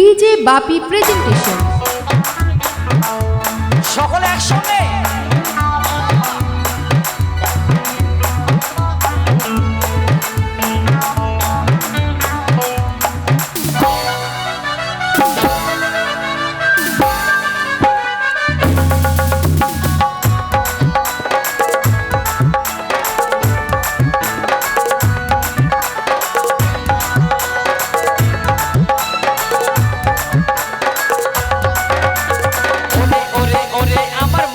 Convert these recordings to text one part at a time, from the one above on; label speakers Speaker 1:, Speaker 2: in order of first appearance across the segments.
Speaker 1: DJ বাপি presentation
Speaker 2: সকলে একসঙ্গে?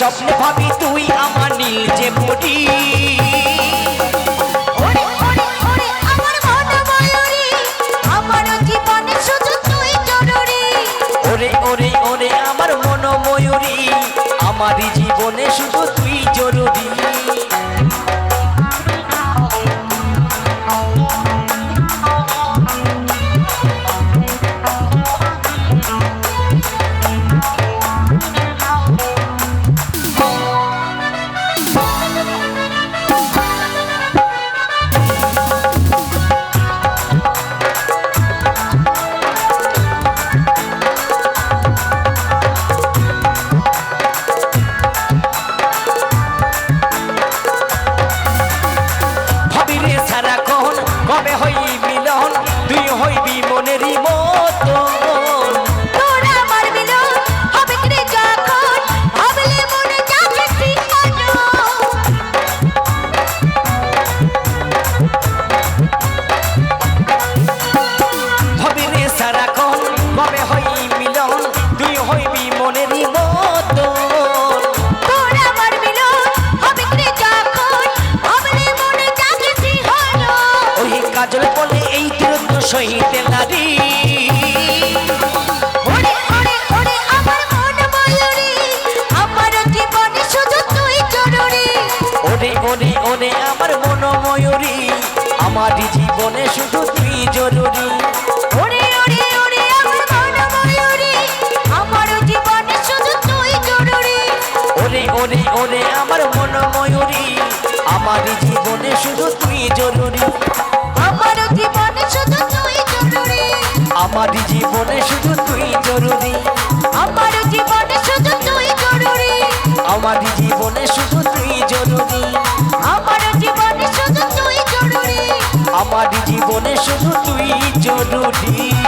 Speaker 2: স্বপ্ন ভাবি তুই আমার নীল যে পড়ি
Speaker 3: ওরে ওরে ওরে আমার মন ময়ূরী আমারই জীবনে শুধু তুই জরুরি।
Speaker 2: কাজল বলে এই দূরত্ব সহিতে নারী।
Speaker 3: ওরে ওরে আমার জীবনে শুধু তুই জরুরি।
Speaker 2: জীবনে শুধু তুই জরুরি।